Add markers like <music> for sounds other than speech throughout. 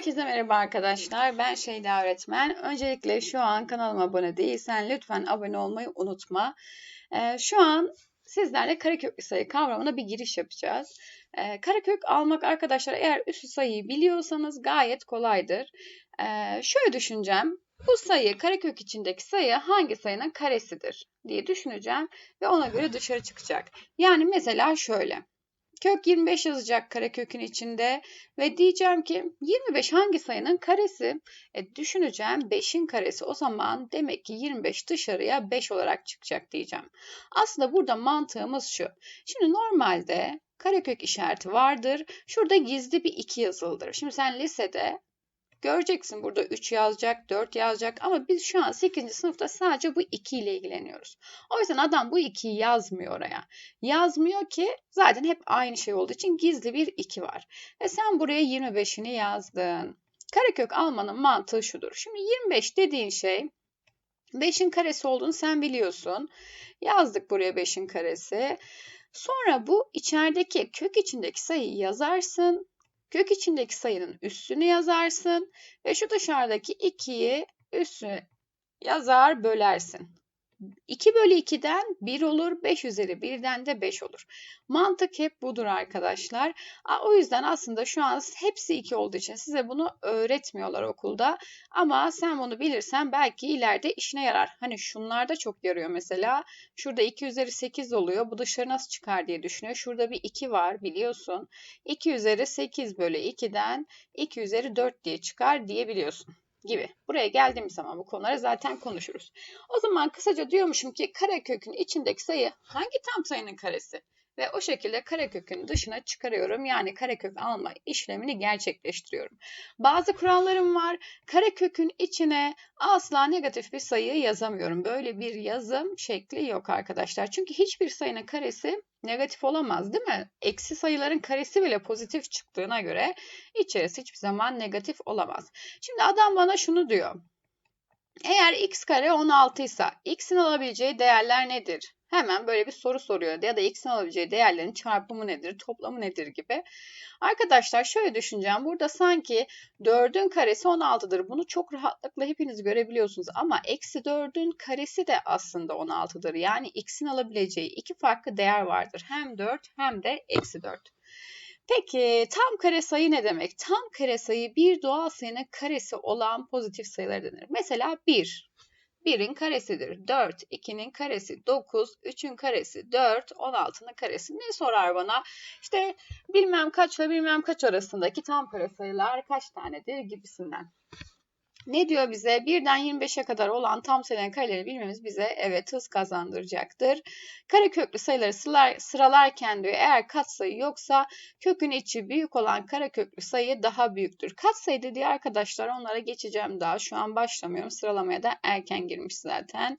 Herkese merhaba arkadaşlar. Ben Şeyda Öğretmen. Öncelikle şu an kanalıma abone değilsen lütfen abone olmayı unutma. Ee, şu an sizlerle kareköklü sayı kavramına bir giriş yapacağız. Ee, karekök almak arkadaşlar eğer üslü sayıyı biliyorsanız gayet kolaydır. Ee, şöyle düşüneceğim. Bu sayı karekök içindeki sayı hangi sayının karesidir diye düşüneceğim ve ona göre dışarı çıkacak. Yani mesela şöyle. Kök 25 yazacak karekökün içinde ve diyeceğim ki 25 hangi sayının karesi? E, düşüneceğim 5'in karesi o zaman demek ki 25 dışarıya 5 olarak çıkacak diyeceğim. Aslında burada mantığımız şu. Şimdi normalde karekök işareti vardır. Şurada gizli bir 2 yazılıdır. Şimdi sen lisede Göreceksin burada 3 yazacak, 4 yazacak ama biz şu an 8. sınıfta sadece bu 2 ile ilgileniyoruz. O yüzden adam bu 2'yi yazmıyor oraya. Yazmıyor ki zaten hep aynı şey olduğu için gizli bir 2 var. Ve sen buraya 25'ini yazdın. Karekök almanın mantığı şudur. Şimdi 25 dediğin şey 5'in karesi olduğunu sen biliyorsun. Yazdık buraya 5'in karesi. Sonra bu içerideki kök içindeki sayıyı yazarsın. Kök içindeki sayının üstünü yazarsın ve şu dışarıdaki 2'yi üssü yazar bölersin. 2 bölü 2'den 1 olur. 5 üzeri 1'den de 5 olur. Mantık hep budur arkadaşlar. O yüzden aslında şu an hepsi 2 olduğu için size bunu öğretmiyorlar okulda. Ama sen bunu bilirsen belki ileride işine yarar. Hani şunlarda çok yarıyor mesela. Şurada 2 üzeri 8 oluyor. Bu dışarı nasıl çıkar diye düşünüyor. Şurada bir 2 var biliyorsun. 2 üzeri 8 bölü 2'den 2 üzeri 4 diye çıkar diyebiliyorsun gibi. Buraya geldiğimiz zaman bu konuları zaten konuşuruz. O zaman kısaca diyormuşum ki karekökün içindeki sayı hangi tam sayının karesi? Ve o şekilde karekökün dışına çıkarıyorum. Yani karekök alma işlemini gerçekleştiriyorum. Bazı kurallarım var. Karekökün içine asla negatif bir sayı yazamıyorum. Böyle bir yazım şekli yok arkadaşlar. Çünkü hiçbir sayının karesi negatif olamaz değil mi? Eksi sayıların karesi bile pozitif çıktığına göre içerisi hiçbir zaman negatif olamaz. Şimdi adam bana şunu diyor. Eğer x kare 16 ise x'in alabileceği değerler nedir? Hemen böyle bir soru soruyor ya da x'in alabileceği değerlerin çarpımı nedir, toplamı nedir gibi. Arkadaşlar şöyle düşüneceğim. Burada sanki 4'ün karesi 16'dır. Bunu çok rahatlıkla hepiniz görebiliyorsunuz. Ama eksi 4'ün karesi de aslında 16'dır. Yani x'in alabileceği iki farklı değer vardır. Hem 4 hem de eksi 4. Peki tam kare sayı ne demek? Tam kare sayı bir doğal sayının karesi olan pozitif sayılar denir. Mesela 1. 1'in karesidir. 4, 2'nin karesi 9, 3'ün karesi 4, 16'nın karesi. Ne sorar bana? İşte bilmem kaçla bilmem kaç arasındaki tam kare sayılar kaç tanedir gibisinden. Ne diyor bize? Birden 25'e kadar olan tam sayıların kareleri bilmemiz bize evet hız kazandıracaktır. Kare köklü sayıları sıralar, sıralarken diyor eğer katsayı yoksa kökün içi büyük olan kare köklü sayı daha büyüktür. Katsayı dediği arkadaşlar onlara geçeceğim daha. Şu an başlamıyorum. Sıralamaya da erken girmiş zaten.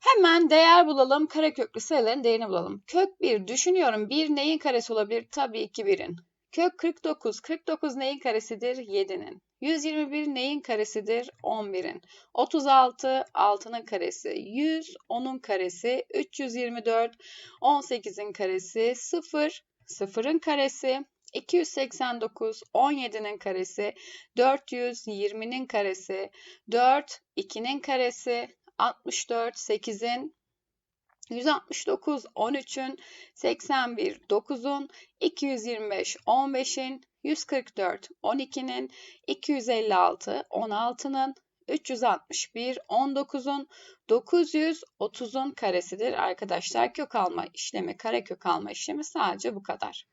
Hemen değer bulalım. Kare köklü sayıların değerini bulalım. Kök 1 düşünüyorum. 1 neyin karesi olabilir? Tabii ki 1'in. Kök 49. 49 neyin karesidir? 7'nin. 121 neyin karesidir? 11'in. 36 6'nın karesi. 100 10'un karesi. 324 18'in karesi. 0 0'ın karesi. 289 17'nin karesi. 420'nin karesi. 4 2'nin karesi. 64 8'in 169 13'ün, 81 9'un, 225 15'in, 144 12'nin, 256 16'nın, 361 19'un, 930'un karesidir arkadaşlar. Kök alma işlemi, kare kök alma işlemi sadece bu kadar.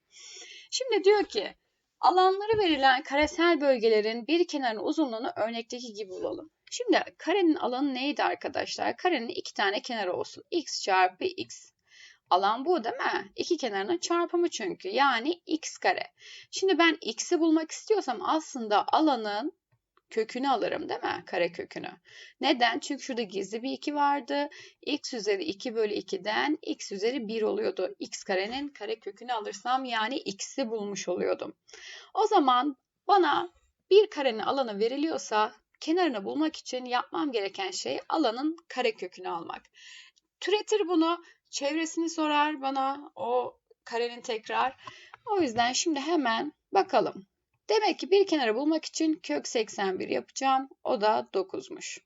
Şimdi diyor ki alanları verilen karesel bölgelerin bir kenarın uzunluğunu örnekteki gibi bulalım. Şimdi karenin alanı neydi arkadaşlar? Karenin iki tane kenarı olsun. x çarpı x. Alan bu değil mi? İki kenarının çarpımı çünkü. Yani x kare. Şimdi ben x'i bulmak istiyorsam aslında alanın kökünü alırım değil mi? Kare kökünü. Neden? Çünkü şurada gizli bir 2 vardı. x üzeri 2 bölü 2'den x üzeri 1 oluyordu. x karenin kare kökünü alırsam yani x'i bulmuş oluyordum. O zaman bana bir karenin alanı veriliyorsa kenarını bulmak için yapmam gereken şey alanın kare kökünü almak. Türetir bunu, çevresini sorar bana o karenin tekrar. O yüzden şimdi hemen bakalım. Demek ki bir kenarı bulmak için kök 81 yapacağım. O da 9'muş.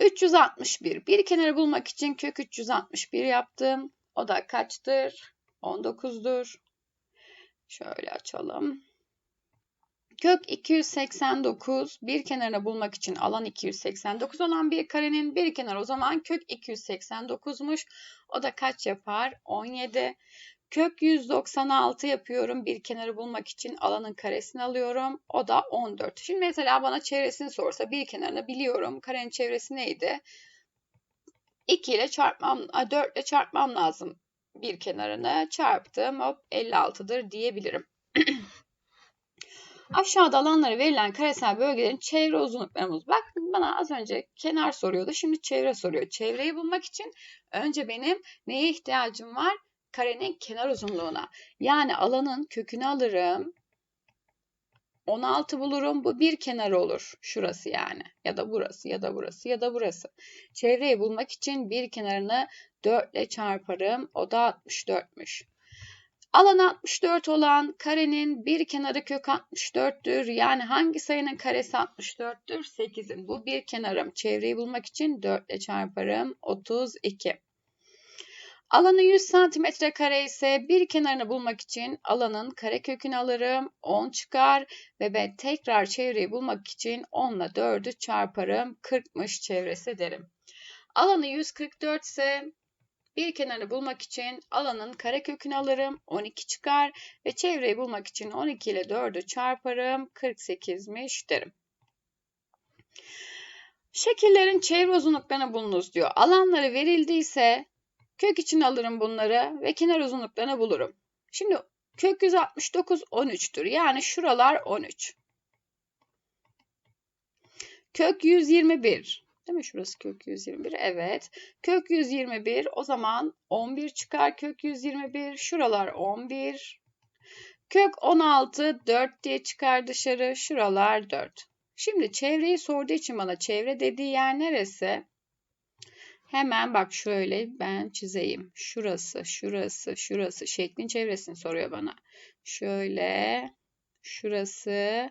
361. Bir kenarı bulmak için kök 361 yaptım. O da kaçtır? 19'dur. Şöyle açalım. Kök 289 bir kenarını bulmak için alan 289 olan bir karenin bir kenarı o zaman kök 289'muş. O da kaç yapar? 17. Kök 196 yapıyorum. Bir kenarı bulmak için alanın karesini alıyorum. O da 14. Şimdi mesela bana çevresini sorsa bir kenarını biliyorum. Karenin çevresi neydi? 2 ile çarpmam, 4 ile çarpmam lazım. Bir kenarını çarptım. Hop 56'dır diyebilirim. <clears throat> Aşağıda alanları verilen karesel bölgelerin çevre uzunluklarımız. Bak bana az önce kenar soruyordu. Şimdi çevre soruyor. Çevreyi bulmak için önce benim neye ihtiyacım var? Karenin kenar uzunluğuna. Yani alanın kökünü alırım. 16 bulurum. Bu bir kenar olur. Şurası yani. Ya da burası ya da burası ya da burası. Çevreyi bulmak için bir kenarını 4 ile çarparım. O da 64'müş. Alan 64 olan karenin bir kenarı kök 64'tür. Yani hangi sayının karesi 64'tür? 8'in. Bu bir kenarım. Çevreyi bulmak için 4 ile çarparım. 32. Alanı 100 cm kare ise bir kenarını bulmak için alanın kare kökünü alırım. 10 çıkar ve ben tekrar çevreyi bulmak için 10 ile 4'ü çarparım. 40'mış çevresi derim. Alanı 144 ise bir kenarını bulmak için alanın karekökünü alırım. 12 çıkar ve çevreyi bulmak için 12 ile 4'ü çarparım. 48'miş derim. Şekillerin çevre uzunluklarını bulunuz diyor. Alanları verildiyse kök için alırım bunları ve kenar uzunluklarını bulurum. Şimdi kök 169 13'tür. Yani şuralar 13. Kök 121 Değil mi? Şurası kök 121. Evet. Kök 121 o zaman 11 çıkar kök 121. Şuralar 11. Kök 16 4 diye çıkar dışarı. Şuralar 4. Şimdi çevreyi sorduğu için bana çevre dediği yer neresi? Hemen bak şöyle ben çizeyim. Şurası, şurası, şurası şeklin çevresini soruyor bana. Şöyle, şurası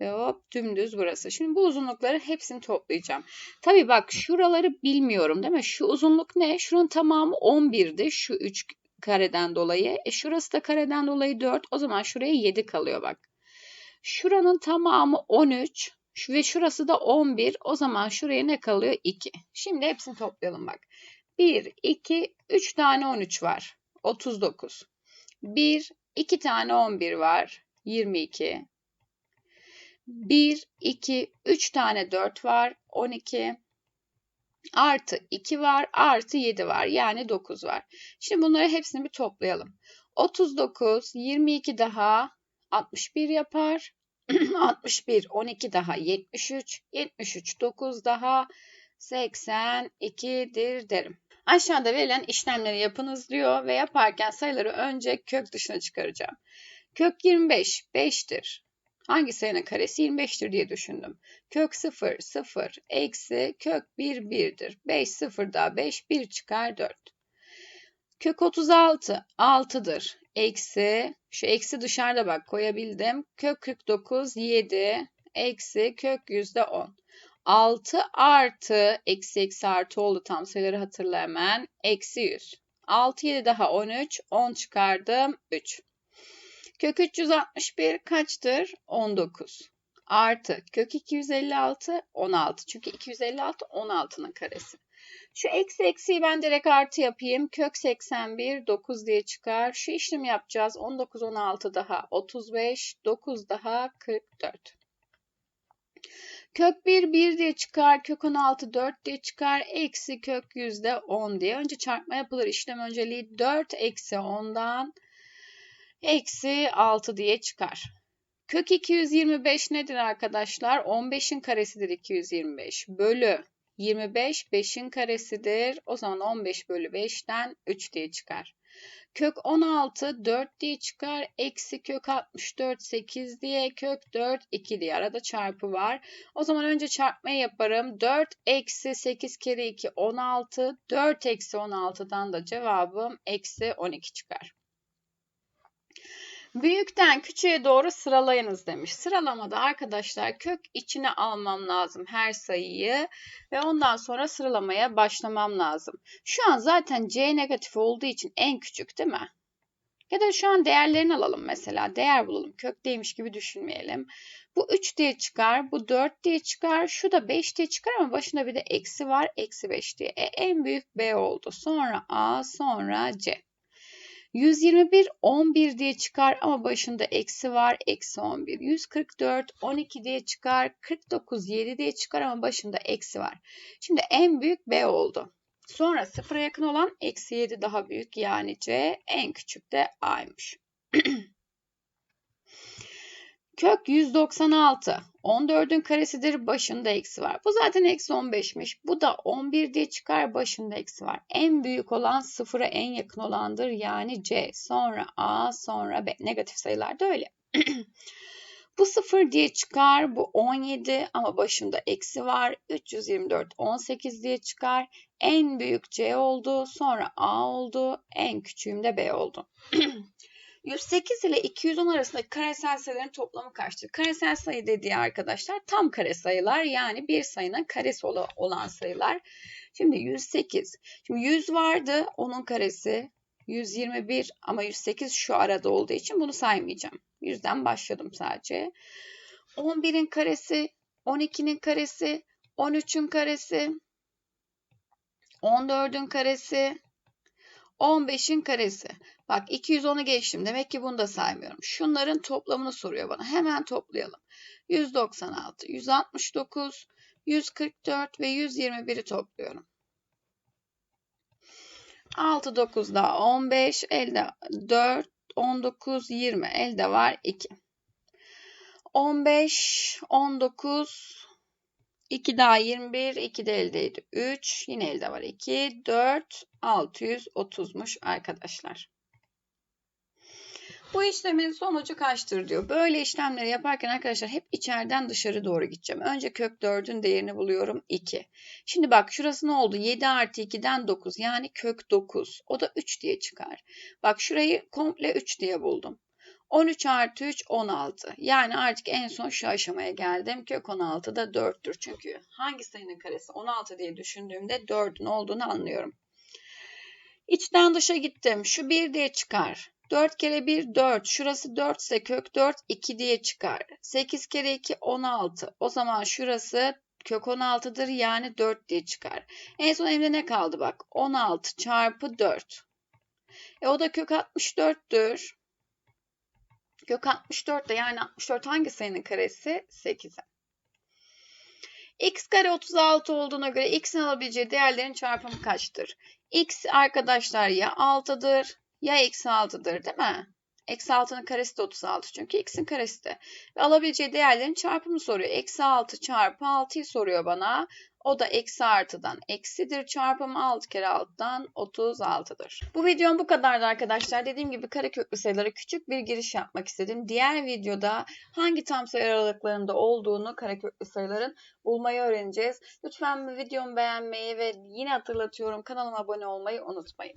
ve hop dümdüz burası. Şimdi bu uzunlukları hepsini toplayacağım. Tabi bak şuraları bilmiyorum değil mi? Şu uzunluk ne? Şunun tamamı 11'di. Şu 3 kareden dolayı. E şurası da kareden dolayı 4. O zaman şuraya 7 kalıyor bak. Şuranın tamamı 13 ve şurası da 11. O zaman şuraya ne kalıyor? 2. Şimdi hepsini toplayalım bak. 1, 2, 3 tane 13 var. 39. 1, 2 tane 11 var. 22. 1, 2, 3 tane 4 var. 12 artı 2 var. Artı 7 var. Yani 9 var. Şimdi bunları hepsini bir toplayalım. 39, 22 daha 61 yapar. <clears throat> 61, 12 daha 73, 73, 9 daha 82'dir derim. Aşağıda verilen işlemleri yapınız diyor ve yaparken sayıları önce kök dışına çıkaracağım. Kök 25 5'tir. Hangi sayının karesi 25'tir diye düşündüm. Kök 0, 0, eksi kök 1, 1'dir. 5, 0 daha 5, 1 çıkar 4. Kök 36, 6'dır. Eksi, şu eksi dışarıda bak koyabildim. Kök 49, 7, eksi kök yüzde 10. 6 artı, eksi eksi artı oldu tam sayıları hatırla hemen. Eksi 100. 6, 7 daha 13, 10 çıkardım 3. Kök 361 kaçtır? 19. Artı kök 256 16. Çünkü 256 16'nın karesi. Şu eksi eksiyi ben direkt artı yapayım. Kök 81 9 diye çıkar. Şu işlemi yapacağız. 19 16 daha 35 9 daha 44. Kök 1 1 diye çıkar. Kök 16 4 diye çıkar. Eksi kök yüzde 10 diye. Önce çarpma yapılır. İşlem önceliği 4 eksi 10'dan eksi 6 diye çıkar. Kök 225 nedir arkadaşlar? 15'in karesidir 225 bölü 25 5'in karesidir. O zaman 15 bölü 5'ten 3 diye çıkar. Kök 16 4 diye çıkar. Eksi kök 64 8 diye kök 4 2 diye arada çarpı var. O zaman önce çarpmayı yaparım. 4 eksi 8 kere 2 16. 4 eksi 16'dan da cevabım eksi 12 çıkar. Büyükten küçüğe doğru sıralayınız demiş. Sıralamada arkadaşlar kök içine almam lazım her sayıyı ve ondan sonra sıralamaya başlamam lazım. Şu an zaten C negatif olduğu için en küçük değil mi? Ya da şu an değerlerini alalım mesela. Değer bulalım. Kökteymiş gibi düşünmeyelim. Bu 3 diye çıkar. Bu 4 diye çıkar. Şu da 5 diye çıkar ama başında bir de eksi var. Eksi 5 diye. E, en büyük B oldu. Sonra A sonra C. 121 11 diye çıkar ama başında eksi var. Eksi 11. 144 12 diye çıkar. 49 7 diye çıkar ama başında eksi var. Şimdi en büyük B oldu. Sonra sıfıra yakın olan eksi 7 daha büyük yani C en küçük de A'ymış. Kök 196. 14'ün karesidir. Başında eksi var. Bu zaten eksi 15'miş. Bu da 11 diye çıkar. Başında eksi var. En büyük olan sıfıra en yakın olandır. Yani C. Sonra A. Sonra B. Negatif sayılar da öyle. <clears throat> Bu 0 diye çıkar. Bu 17 ama başında eksi var. 324 18 diye çıkar. En büyük C oldu. Sonra A oldu. En küçüğüm de B oldu. <clears throat> 108 ile 210 arasındaki karesel sayıların toplamı kaçtır? Karesel sayı dediği arkadaşlar tam kare sayılar yani bir sayının karesi olan sayılar. Şimdi 108. Şimdi 100 vardı onun karesi 121 ama 108 şu arada olduğu için bunu saymayacağım. 100'den başladım sadece. 11'in karesi, 12'nin karesi, 13'ün karesi, 14'ün karesi, 15'in karesi. Bak 210'u geçtim. Demek ki bunu da saymıyorum. Şunların toplamını soruyor bana. Hemen toplayalım. 196, 169, 144 ve 121'i topluyorum. 6, 9 daha 15, elde 4, 19, 20, elde var 2. 15, 19, 2 daha 21, 2 de eldeydi 3, yine elde var 2, 4, 630'muş arkadaşlar. Bu işlemin sonucu kaçtır diyor. Böyle işlemleri yaparken arkadaşlar hep içeriden dışarı doğru gideceğim. Önce kök 4'ün değerini buluyorum 2. Şimdi bak şurası ne oldu? 7 artı 2'den 9 yani kök 9. O da 3 diye çıkar. Bak şurayı komple 3 diye buldum. 13 artı 3 16. Yani artık en son şu aşamaya geldim. Kök 16 da 4'tür. Çünkü hangi sayının karesi 16 diye düşündüğümde 4'ün olduğunu anlıyorum. İçten dışa gittim. Şu 1 diye çıkar. 4 kere 1 4. Şurası 4 ise kök 4 2 diye çıkar. 8 kere 2 16. O zaman şurası kök 16'dır yani 4 diye çıkar. En son elimde ne kaldı bak. 16 çarpı 4. E o da kök 64'tür. Kök 64 de yani 64 hangi sayının karesi? 8'e. x kare 36 olduğuna göre x'in alabileceği değerlerin çarpımı kaçtır? x arkadaşlar ya 6'dır ya eksi 6'dır değil mi? Eksi 6'nın karesi de 36 çünkü x'in karesi de. Ve alabileceği değerlerin çarpımı soruyor. Eksi 6 çarpı 6'yı soruyor bana. O da eksi artıdan eksidir. Çarpımı 6 kere 6'dan 36'dır. Bu videom bu kadardı arkadaşlar. Dediğim gibi kareköklü sayılara küçük bir giriş yapmak istedim. Diğer videoda hangi tam sayı aralıklarında olduğunu kareköklü sayıların bulmayı öğreneceğiz. Lütfen videomu beğenmeyi ve yine hatırlatıyorum kanalıma abone olmayı unutmayın.